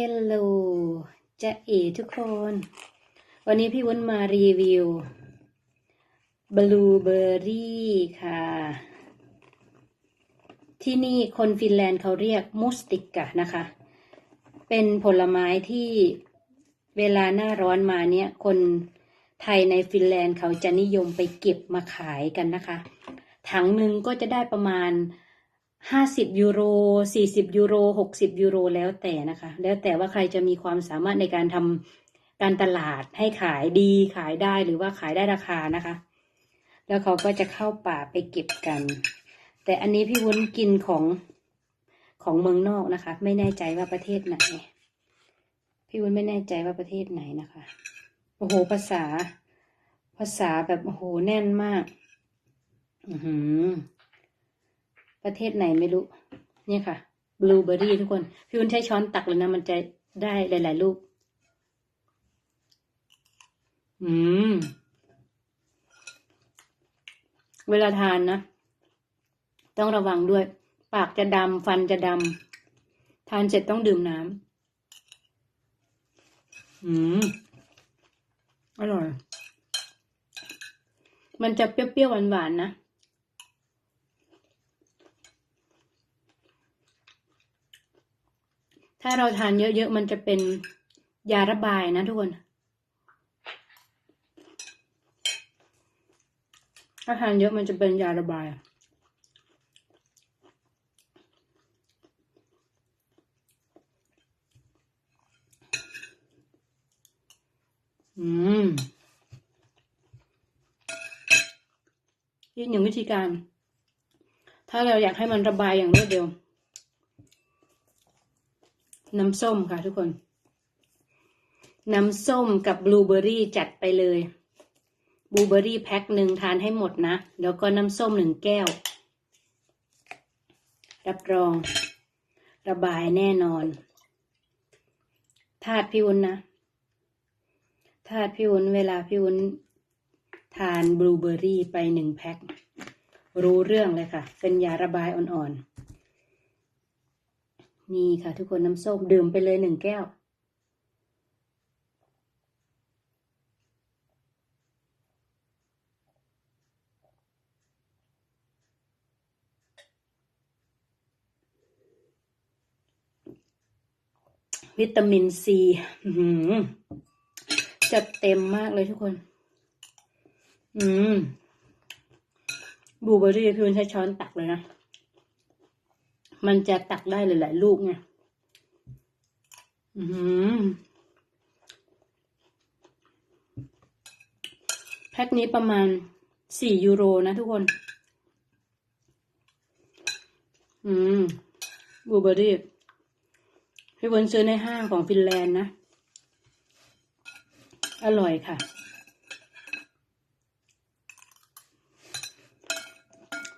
ฮลโลจะเอทุกคน วันนี้พี่วุ้นมารีวิวบลูเบอร์รี่ค่ะ ที่นี่คนฟินแลนด์เขาเรียกมุสติกะนะคะ เป็นผลไม้ที่เวลาหน้าร้อนมาเนี่ยคนไทยในฟินแลนด์เขาจะนิยมไปเก็บมาขายกันนะคะ ถังหนึ่งก็จะได้ประมาณ ห้าสิบยูโรสี่สิบยูโรหกสิบยูโรแล้วแต่นะคะ แล้วแต่ว่าใครจะมีความสามารถในการทำการตลาดให้ขายดีขายได้หรือว่าขายได้ราคานะคะ แล้วเขาก็จะเข้าป่าไปเก็บกัน แต่อันนี้พี่วุ้นกินของของเมืองนอกนะคะ ไม่แน่ใจว่าประเทศไหน พี่วุ้นไม่แน่ใจว่าประเทศไหนนะคะโอ้โหภาษา ภาษาแบบโอ้โหแน่นมาก อือหือ ประเทศไหนไม่รู้ เนี่ยค่ะบลูเบอร์รี่ทุกคน พี่วุ้นใช้ช้อนตักเลยนะ มันจะได้หลาย ๆ ลูก อืม เวลาทานนะ ต้องระวังด้วย ปากจะดำฟันจะดำทานเสร็จต้องดื่มน้ำอืม อร่อย มันจะเปรี้ยวๆหวานๆนะ ถ้าเราทานเยอะๆ มันจะเป็นยาระบายนะทุกคนถ้าทานเยอะมันจะเป็นยาระบาย อืมอีกหนึ่งวิธีการ ถ้าเราอยากให้มันระบายอย่างรวดเร็ว น้ำส้มค่ะทุกคน น้ำส้มกับบลูเบอรี่จัดไปเลยบลูเบอรี่แพ็คหนึ่งทานให้หมดนะ แล้วก็น้ำส้มหนึ่งแก้ว รับรอง ระบายแน่นอนธาตุพี่วุ้นนะธาตุพี่วุ้นเวลาพี่วุ้นทานบลูเบอร์รี่ไปหนึ่งแพ็ครู้เรื่องเลยค่ะ เป็นยาระบายอ่อนๆ นี่ค่ะ ทุกคนน้ำส้มดื่มไปเลยหนึ่งแก้ว วิตามินซีจัดเต็มมากเลยทุกคน อืมบูเบอร์รี่พี่วุ้นใช้ช้อนตักเลยนะ มันจะตักได้หลาย ๆ ลูกไงอืมแพ็คนี้ประมาณสี่ยูโรนะทุกคน อืมบูเบอรี่พี่วนซื้อในห้างของฟินแลนด์นะ อร่อยค่ะ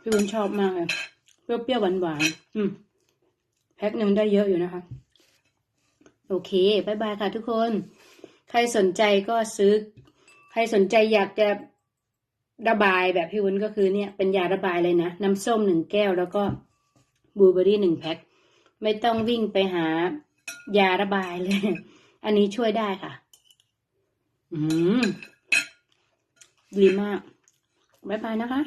พี่วนชอบมากเลย เปรี้ยวๆหวานๆอืมแพ็คหนึ่งได้เยอะอยู่นะคะ โอเคบายบายค่ะทุกคน ใครสนใจก็ซื้อ ใครสนใจอยากจะระบายแบบพี่วุ้นก็คือเนี่ยเป็นยาระบายเลยนะ น้ำส้มหนึ่งแก้วแล้วก็บลูเบอร์รี่หนึ่งแพ็คไม่ต้องวิ่งไปหายาระบายเลย อันนี้ช่วยได้ค่ะ อืมดีมาก บ๊ายบายนะคะ